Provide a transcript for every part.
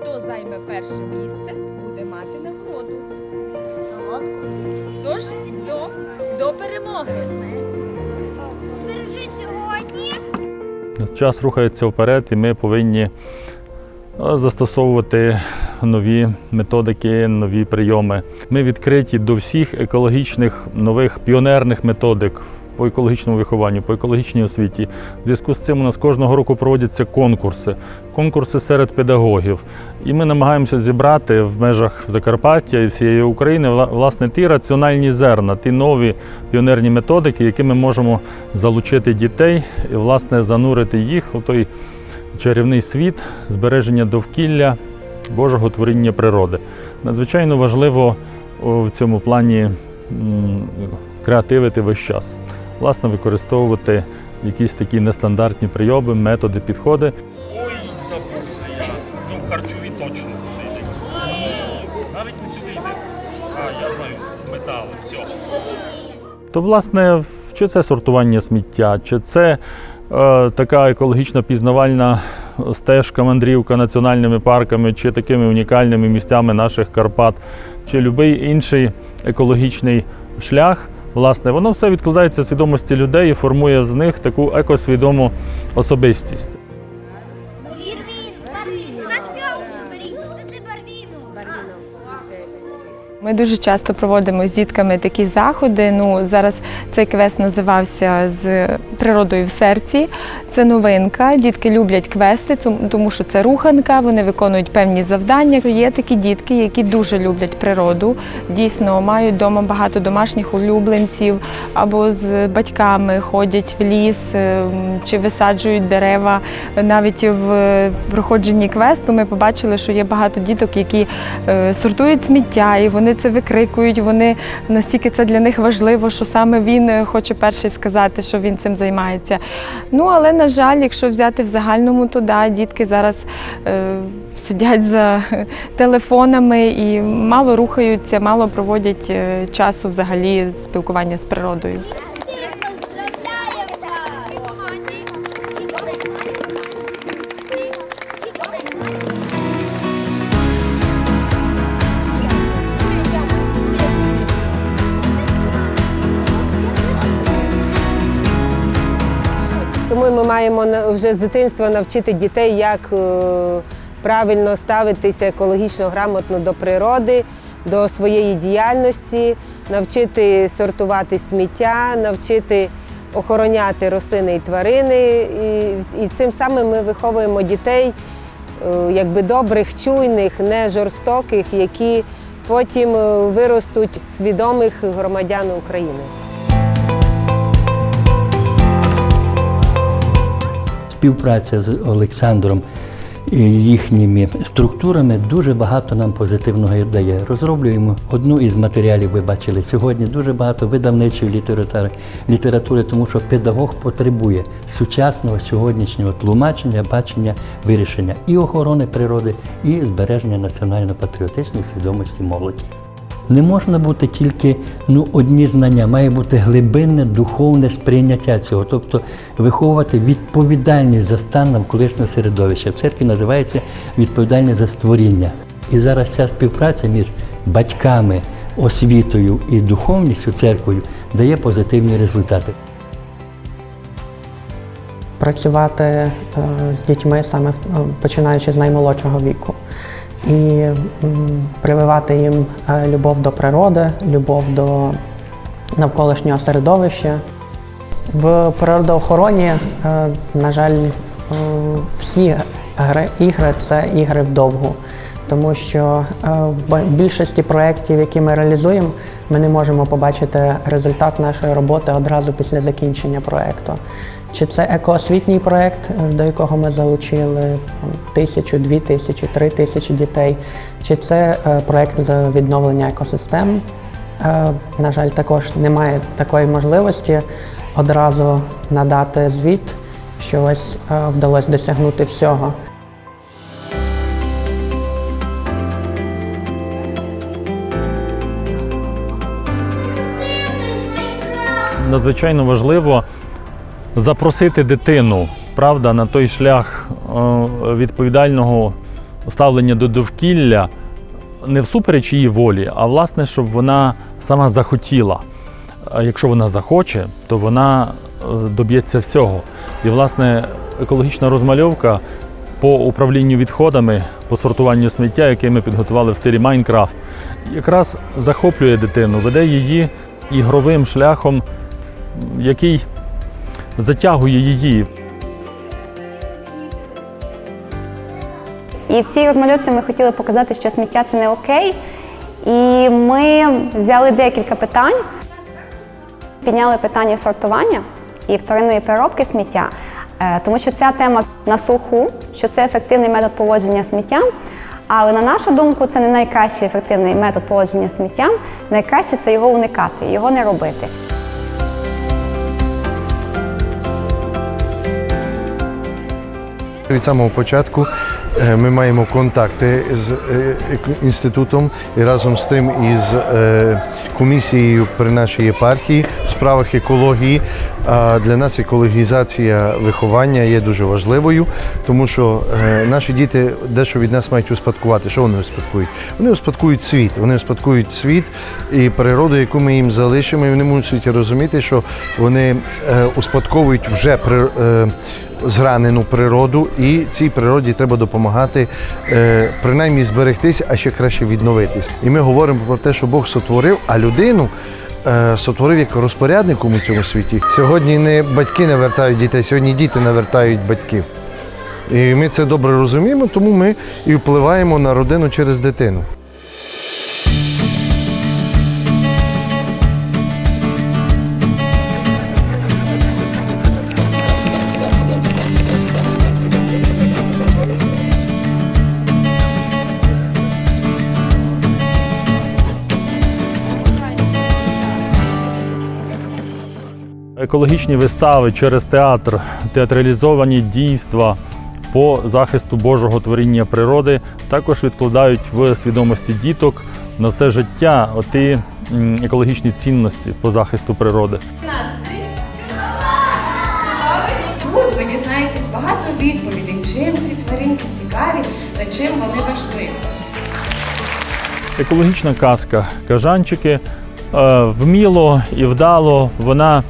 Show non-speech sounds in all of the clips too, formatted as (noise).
Хто займе перше місце, буде мати нагороду. Солодку. Тож до, до перемоги. Бережи сьогодні. Час рухається вперед, і ми повинні застосовувати нові методики, нові прийоми. Ми відкриті до всіх екологічних нових піонерних методик по екологічному вихованню, по екологічній освіті. В зв'язку з цим у нас кожного року проводяться конкурси, конкурси серед педагогів. І ми намагаємося зібрати в межах Закарпаття і всієї України власне ті раціональні зерна, ті нові піонерні методики, які ми можемо залучити дітей і власне занурити їх у той чарівний світ збереження довкілля Божого творіння природи. Надзвичайно важливо в цьому плані креативити весь час, власне, використовувати якісь такі нестандартні прийоми, методи, підходи. Ой, забувся я. Ну, в харчові точно туди. Навіть не сюди йде. А, я знаю, метали, все. То, власне, чи це сортування сміття, чи це е, така екологічна пізнавальна стежка, мандрівка національними парками, чи такими унікальними місцями наших Карпат, чи будь-який інший екологічний шлях. Власне, воно все відкладається в свідомості людей і формує з них таку екосвідому особистість. Ми дуже часто проводимо з дітками такі заходи. Ну зараз цей квест називався з природою в серці. Це новинка. Дітки люблять квести, тому що це руханка. Вони виконують певні завдання. Є такі дітки, які дуже люблять природу. Дійсно, мають вдома багато домашніх улюбленців або з батьками ходять в ліс ем, чи висаджують дерева. Навіть в проходженні квесту ми побачили, що є багато діток, які е, сортують сміття, і вони це викрикують. Вони настільки це для них важливо, що саме він е, хоче перший сказати, що він цим займається. Ну але на жаль, якщо взяти в загальному, то да, дітки зараз е, сидять за (laughs) телефонами і мало рухаються, мало проводять е, часу взагалі спілкування з природою. Маємо вже з дитинства навчити дітей, як е, правильно ставитися екологічно грамотно до природи, до своєї діяльності, навчити сортувати сміття, навчити охороняти рослини і тварини. І, цим самим ми виховуємо дітей е, якби добрих, чуйних, не жорстоких, які потім е, виростуть свідомих громадян України. Співпраця з Олександром і їхніми структурами дуже багато нам позитивного дає. Розроблюємо одну із матеріалів, ви бачили сьогодні, дуже багато видавничої літератури, літератури, тому що педагог потребує сучасного сьогоднішнього тлумачення, бачення, вирішення і охорони природи, і збереження національно-патріотичної свідомості молоді. Не можна бути тільки ну, одні знання, має бути глибинне духовне сприйняття цього, тобто виховувати відповідальність за стан навколишнього середовища. В церкві називається відповідальність за створіння. І зараз ця співпраця між батьками, освітою і духовністю церквою дає позитивні результати. працювати е, з дітьми саме е, починаючи з наймолодшого віку. І прививати їм е, любов до природи, любов до навколишнього середовища. В природоохороні, е, на жаль, е, всі ігри це ігри вдовгу. Тому що в більшості проєктів, які ми реалізуємо, ми не можемо побачити результат нашої роботи одразу після закінчення проєкту. Чи це екоосвітній проєкт, е, до якого ми залучили тисячу, дві тисячі, три тисячі дітей, чи це е, проєкт з відновлення екосистем. Е, На жаль, також немає такої можливості одразу надати звіт, що ось вдалося досягнути всього. надзвичайно важливо запросити дитину, правда, на той шлях е, відповідального ставлення до довкілля не всупереч її волі, а власне, щоб вона сама захотіла. Якщо вона захоче, то вона е, доб'ється всього. І, власне, екологічна розмальовка по управлінню відходами, по сортуванню сміття, яке ми підготували в стилі Майнкрафт, якраз захоплює дитину, веде її ігровим шляхом, який затягує її. І в цій розмальовці ми хотіли показати, що сміття це не окей. І ми взяли декілька питань, підняли питання сортування і вторинної переробки сміття, Е, тому що ця тема на слуху, що це ефективний метод поводження сміттям. Але на нашу думку, це не найкращий ефективний метод поводження сміттям. Найкраще це його уникати, його не робити. Від самого початку е, ми маємо контакти з е, інститутом і разом з тим із е, комісією при нашій єпархії в справах екології. А для нас екологізація виховання є дуже важливою, тому що наші діти дещо від нас мають успадкувати. Що вони успадкують? Вони успадкують світ. Вони успадкують світ і природу, яку ми їм залишимо. І вони мусять розуміти, що вони успадковують вже при. Зранену природу, і цій природі треба допомагати е, принаймні зберегтися, а ще краще відновитись. І ми говоримо про те, що Бог сотворив, а людину. е, Сотворив як розпорядником у цьому світі. Сьогодні не батьки навертають дітей, сьогодні діти навертають батьків. І ми це добре розуміємо, тому ми і впливаємо на родину через дитину. Екологічні вистави через театр, театралізовані дійства по захисту Божого творіння природи також відкладають в свідомості діток на все життя оті екологічні цінності по захисту природи. Тут ви дізнаєтесь багато відповідей, чим ці тваринки цікаві та чим вони важливі. Екологічна казка кажанчики е, вміло і вдало вона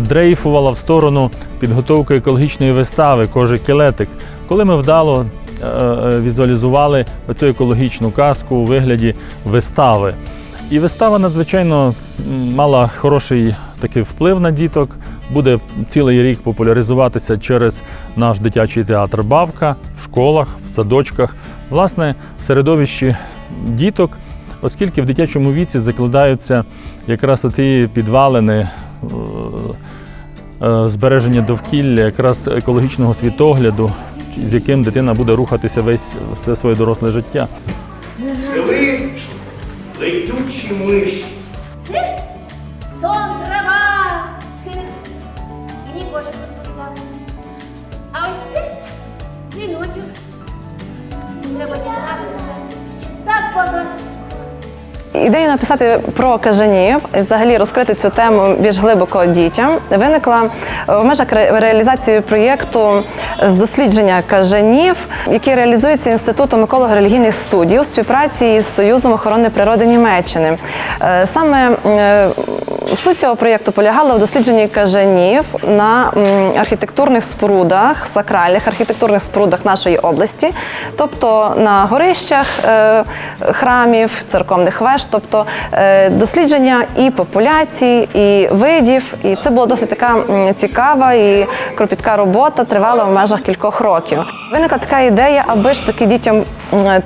дрейфувала в сторону підготовки екологічної вистави Кожи кілетик, коли ми вдало е, е, візуалізували цю екологічну казку у вигляді вистави. І вистава надзвичайно мала хороший такий вплив на діток. Буде цілий рік популяризуватися через наш дитячий театр Бавка в школах, в садочках, власне, в середовищі діток, оскільки в дитячому віці закладаються якраз ті підвалини е, е, збереження довкілля, якраз екологічного світогляду, з яким дитина буде рухатися весь все своє доросле життя. Жили летючі миші. Ідея написати про кажанів і взагалі розкрити цю тему більш глибоко дітям виникла в межах реалізації проєкту з дослідження кажанів, який реалізується інститутом еколого-релігійних студій у співпраці з Союзом охорони природи Німеччини. Е, Саме е, суть цього проєкту полягала в дослідженні кажанів на архітектурних спорудах, сакральних архітектурних спорудах нашої області, тобто на горищах е, храмів, церковних веж, тобто е, дослідження і популяцій, і видів. І це була досить така цікава і кропітка робота, тривала в межах кількох років. Виникла така ідея, аби ж таки дітям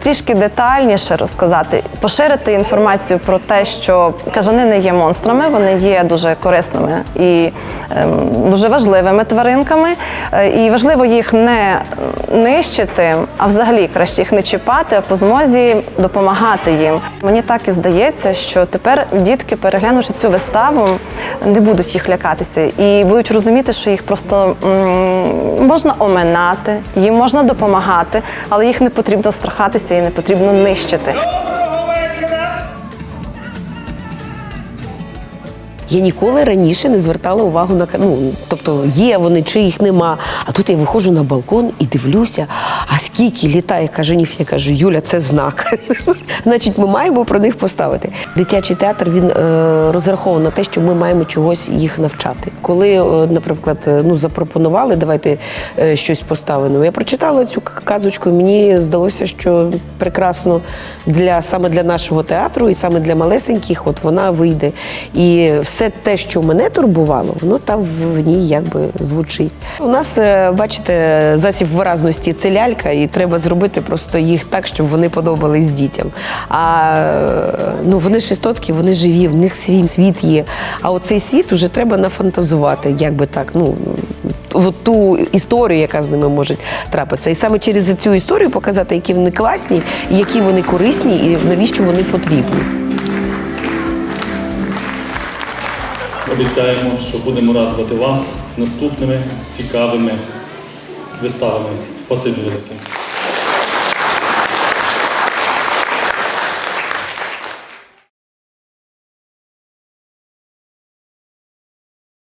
трішки детальніше розказати, поширити інформацію про те, що кажани не є монстрами, вони є дуже корисними і ем, дуже важливими тваринками. Е, І важливо їх не нищити, а взагалі краще їх не чіпати, а по змозі допомагати їм. Мені так і здається, що тепер дітки, переглянувши цю виставу, не будуть їх лякатися і будуть розуміти, що їх просто можна оминати, їм можна допомагати, але їх не потрібно страхатися і не потрібно нищити. Я ніколи раніше не звертала увагу на ну, тобто є вони чи їх нема. А тут я виходжу на балкон і дивлюся, а скільки літає кажанів. Я кажу, Юля, це знак. (laughs) Значить, ми маємо про них поставити. Дитячий театр він е, розрахований на те, що ми маємо чогось їх навчати. Коли, е, наприклад, е, ну запропонували, давайте е, щось поставимо. Я прочитала цю казочку. і Мені здалося, що прекрасно для саме для нашого театру і саме для малесеньких, от вона вийде. І все те, що мене турбувало, воно там в ній якби звучить. У нас, бачите, засіб виразності це лялька, і треба зробити просто їх так, щоб вони подобались дітям. А ну вони ж істотки, вони живі, в них свій світ є. А оцей світ вже треба нафантазувати, як би так, ну от ту історію, яка з ними може трапитися. І саме через цю історію показати, які вони класні, які вони корисні, і навіщо вони потрібні. Обіцяємо, що будемо радувати вас наступними цікавими виставами. Спасибі велике.